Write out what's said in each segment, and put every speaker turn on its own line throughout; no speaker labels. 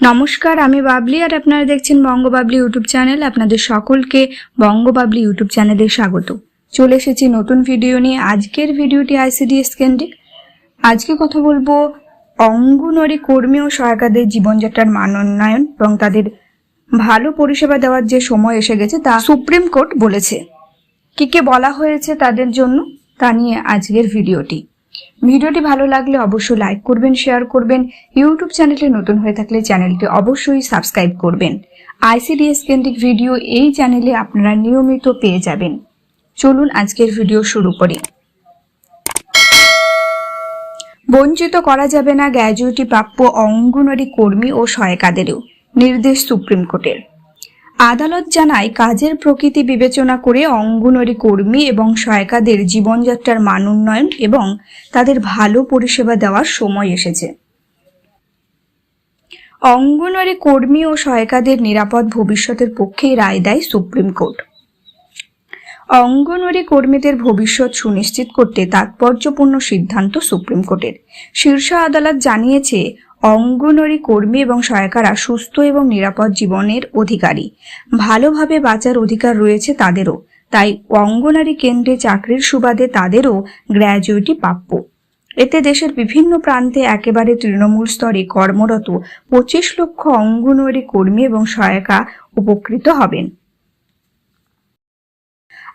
নমস্কার, আমি বাবলি আর আপনারা দেখছেন বঙ্গবাবলি ইউটিউব চ্যানেল। আপনাদের সকলকে বঙ্গবাবলি ইউটিউব চ্যানেলে স্বাগত। চলে এসেছি নতুন ভিডিও নিয়ে। আজকের ভিডিওটি আইসিডিএস কেন্দ্রিক। আজকে কথা বলব অঙ্গনওয়াড়ি কর্মী ও সহায়িকাদের জীবনযাত্রার মান উন্নয়ন এবং তাদের ভালো পরিষেবা দেওয়ার যে সময় এসে গেছে তা সুপ্রিম কোর্ট বলেছে। কি কে বলা হয়েছে তাদের জন্য তা নিয়ে আজকের ভিডিওটি। ভিডিওটি ভালো লাগলে অবশ্যই লাইক করবেন শেয়ার করবেন। ইউটিউব চ্যানেলে নতুন হয়ে থাকলে চ্যানেলটি অবশ্যই সাবস্ক্রাইব করবেন। আইসিডিএস কেন্দ্রিক ভিডিও এই চ্যানেলে আপনারা নিয়মিত পেয়ে যাবেন। চলুন আজকের ভিডিও শুরু করি। বঞ্চিত করা যাবে না গ্র্যাজুয়েটি প্রাপ্য অঙ্গনওয়াড়ি কর্মী ও সহায়িকাদেরও, নির্দেশ সুপ্রিম কোর্টের। আদালত জানায়, কাজের প্রকৃতি বিবেচনা করে অঙ্গনওয়াড়ি কর্মী এবং সহায়িকাদের জীবনযাত্রার মান উন্নয়ন এবং তাদের ভালো পরিষেবা দেওয়ার সময় এসেছে। অঙ্গনওয়াড়ি কর্মী ও সহায়িকাদের নিরাপদ ভবিষ্যতের পক্ষেই রায় দেয় সুপ্রিম কোর্ট। অঙ্গনওয়াড়ি কর্মীদের ভবিষ্যৎ সুনিশ্চিত করতে তাৎপর্যপূর্ণ সিদ্ধান্ত সুপ্রিম কোর্টের। শীর্ষ আদালত জানিয়েছে অঙ্গনওয়াড়ি কর্মী এবং সহায়িকারা সুস্থ এবং নিরাপদ জীবনের অধিকারী। ভালোভাবে বাঁচার অধিকার রয়েছে তাদেরও। তাই অঙ্গনারী কেন্দ্রে চাকরির সুবাদে তাদেরও গ্র্যাজুয়েটি প্রাপ্য। এতে দেশের বিভিন্ন প্রান্তে একেবারে তৃণমূল স্তরে কর্মরত পঁচিশ লক্ষ অঙ্গনওয়াড়ি কর্মী এবং সহায়িকা উপকৃত হবেন।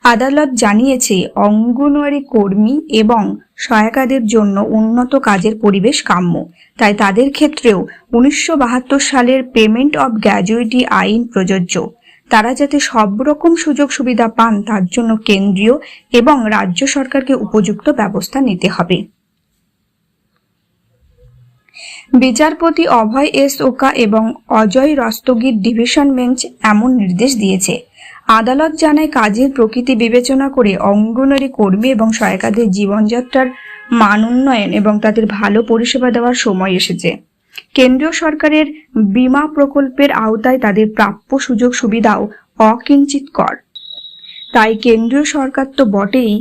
আদালত জানিয়েছে, অঙ্গনওয়াড়ি কর্মী এবং সহায়িকাদের জন্য উন্নত কাজের পরিবেশ কাম্য। তাই তাদের ক্ষেত্রেও উনিশশো বাহাত্তর সালের পেমেন্ট অব গ্র্যাজুয়েটি আইন প্রযোজ্য। তারা যাতে সব রকম সুযোগ সুবিধা পান, তার জন্য কেন্দ্রীয় এবং রাজ্য সরকারকে উপযুক্ত ব্যবস্থা নিতে হবে। বিচারপতি অভয় এস ওকা এবং অজয় রস্তগীর ডিভিশন বেঞ্চ এমন নির্দেশ দিয়েছে। আদালত জানায় কাজের প্রকৃতি বিবেচনা করে অঙ্গনওয়াড়ি কর্মী এবং সহায়িকাদের জীবনযাত্রার মান উন্নয়ন এবং তাদের ভালো পরিষেবা দেওয়ার সময় এসেছে। কেন্দ্রীয় সরকারের বীমা প্রকল্পের আওতায় তাদের প্রাপ্য সুযোগ সুবিধাও অকিঞ্চিত কর তাই কেন্দ্রীয় সরকার তো বটেই,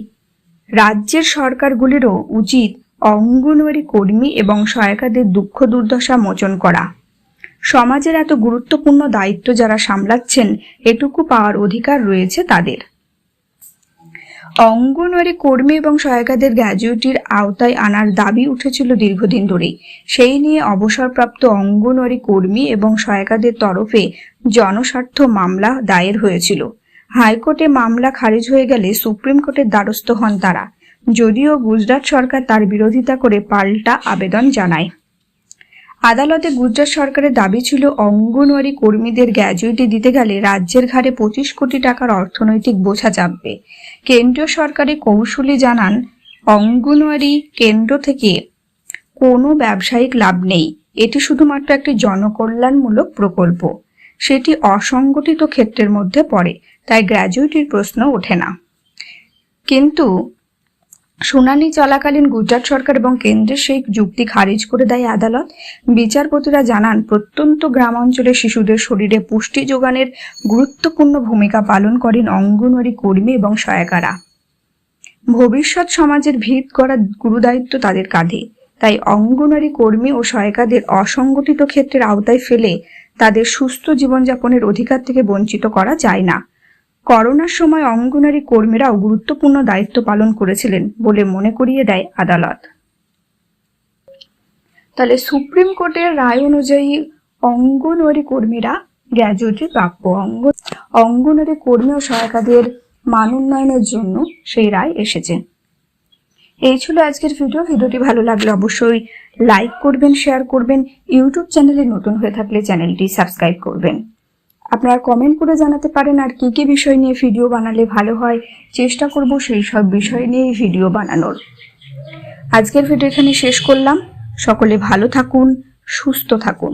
রাজ্যের সরকারগুলিরও উচিত অঙ্গনওয়াড়ি কর্মী এবং সহায়িকাদের দুঃখ দুর্দশা মোচন করা। সমাজের এত গুরুত্বপূর্ণ দায়িত্ব যারা সামলাচ্ছেন, এটুকু পাওয়ার অধিকার রয়েছে তাদের। অঙ্গনওয়াড়ি কর্মী এবং সহায়িকাদের গ্র্যাজুয়েটির আওতায় আনার দাবি উঠেছিল দীর্ঘদিন ধরেই। সেই নিয়ে অবসরপ্রাপ্ত অঙ্গনওয়াড়ি কর্মী এবং সহায়িকাদের তরফে জনস্বার্থ মামলা দায়ের হয়েছিল। হাইকোর্টে মামলা খারিজ হয়ে গেলে সুপ্রিম কোর্টের দ্বারস্থ হন তারা। যদিও গুজরাট সরকার তার বিরোধিতা করে পাল্টা আবেদন জানায়। আদালতে গুজরাট সরকারের দাবি ছিল অঙ্গনওয়াড়ি কর্মীদের গ্র্যাজুয়েটি দিতে গেলে রাজ্যের ঘাড়ে পঁচিশ কোটি টাকার অর্থনৈতিক বোঝা চাপবে কেন্দ্রীয় সরকারি কৌশলী জানান, অঙ্গনওয়াড়ি কেন্দ্র থেকে কোনো ব্যবসায়িক লাভ নেই। এটি শুধুমাত্র একটি জনকল্যাণমূলক প্রকল্প। সেটি অসংগঠিত ক্ষেত্রের মধ্যে পড়ে, তাই গ্র্যাজুয়েটির প্রশ্ন ওঠে না। কিন্তু শুনানি চলাকালীন গুজরাট সরকার এবং কেন্দ্রের সেই যুক্তি খারিজ করে দেয় আদালত। বিচারপতিরা জানান, প্রত্যন্ত গ্রাম অঞ্চলের শিশুদের শরীরে পুষ্টি যোগানের গুরুত্বপূর্ণ ভূমিকা পালন করেন অঙ্গনওয়াড়ি কর্মী এবং সহায়িকারা। ভবিষ্যৎ সমাজের ভিত করার গুরুদায়িত্ব তাদের কাঁধে। তাই অঙ্গনওয়াড়ি কর্মী ও সহায়িকাদের অসংগঠিত ক্ষেত্রের আওতায় ফেলে তাদের সুস্থ জীবনযাপনের অধিকার থেকে বঞ্চিত করা যায় না। করোনার সময় অঙ্গনারী কর্মীরাও গুরুত্বপূর্ণ দায়িত্ব পালন করেছিলেন বলে মনে করিয়ে দেয় আদালত। তাহলে সুপ্রিম কোর্টের রায় অনুযায়ী অঙ্গনওয়াড়ি কর্মীরা গ্র্যাজুয়েটি প্রাপ্য অঙ্গ অঙ্গনওয়াড়ি কর্মী ও সহায়িকাদের মান উন্নয়নের জন্য সেই রায় এসেছে। এই ছিল আজকের ভিডিও। ভিডিওটি ভালো লাগলে অবশ্যই লাইক করবেন, শেয়ার করবেন। ইউটিউব চ্যানেলে নতুন হয়ে থাকলে চ্যানেলটি সাবস্ক্রাইব করবেন। আপনারা কমেন্ট করে জানাতে পারেন আর কী কী বিষয় নিয়ে ভিডিও বানালে ভালো হয়। চেষ্টা করব সেই সব বিষয় নিয়ে ভিডিও বানানোর। আজকের ভিডিও এখানে শেষ করলাম। সকলে ভালো থাকুন, সুস্থ থাকুন।